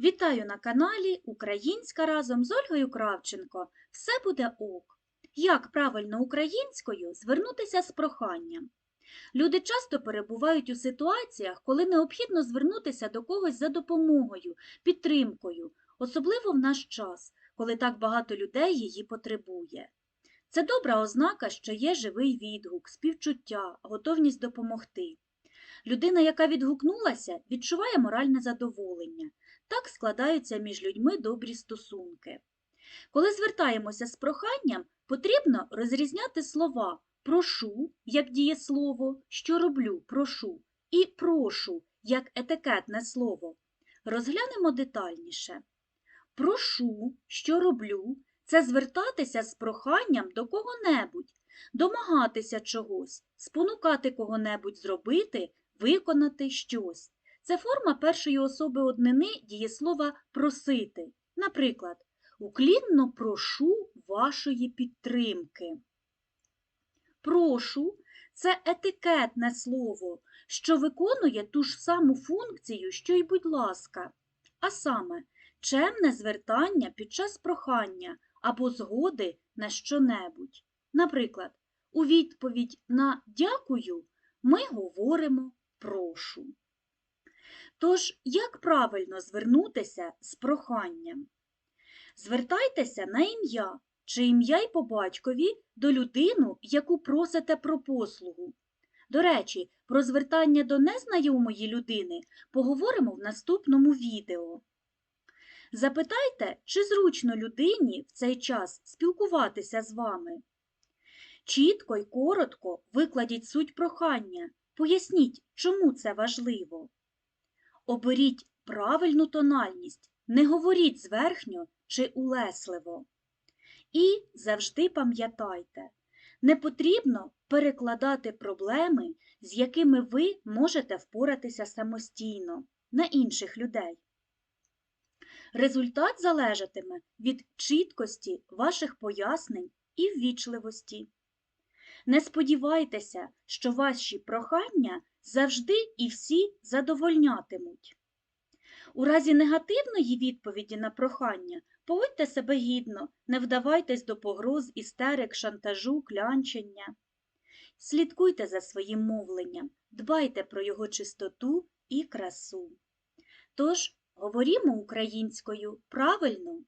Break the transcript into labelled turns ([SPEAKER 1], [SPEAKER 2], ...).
[SPEAKER 1] Вітаю на каналі Українська разом з Ольгою Кравченко. Все буде ок. Як правильно українською звернутися з проханням? Люди часто перебувають у ситуаціях, коли необхідно звернутися до когось за допомогою, підтримкою, особливо в наш час, коли так багато людей її потребує. Це добра ознака, що є живий відгук, співчуття, готовність допомогти. Людина, яка відгукнулася, відчуває моральне задоволення. Так складаються між людьми добрі стосунки. Коли звертаємося з проханням, потрібно розрізняти слова прошу як дієслово, що роблю, прошу, і прошу як етикетне слово. Розглянемо детальніше. Прошу, що роблю, це звертатися з проханням до кого-небудь, домагатися чогось, спонукати кого-небудь зробити, виконати щось. Це форма першої особи однини дієслова просити. Наприклад, уклінно прошу вашої підтримки. Прошу це етикетне слово, що виконує ту ж саму функцію, що й будь ласка, а саме чемне звертання під час прохання або згоди на що-небудь. Наприклад, у відповідь на дякую ми говоримо прошу. Тож, як правильно звернутися з проханням? Звертайтеся на ім'я чи ім'я й по батькові до людину, яку просите про послугу. До речі, про звертання до незнайомої людини поговоримо в наступному відео. Запитайте, чи зручно людині в цей час спілкуватися з вами. Чітко й коротко викладіть суть прохання, поясніть, чому це важливо. Оберіть правильну тональність, не говоріть зверхньо чи улесливо. І завжди пам'ятайте, не потрібно перекладати проблеми, з якими ви можете впоратися самостійно, на інших людей. Результат залежатиме від чіткості ваших пояснень і ввічливості. Не сподівайтеся, що ваші прохання завжди і всі задовольнятимуть. У разі негативної відповіді на прохання поводьте себе гідно, не вдавайтесь до погроз, істерик, шантажу, клянчення. Слідкуйте за своїм мовленням, дбайте про його чистоту і красу. Тож, говорімо українською правильно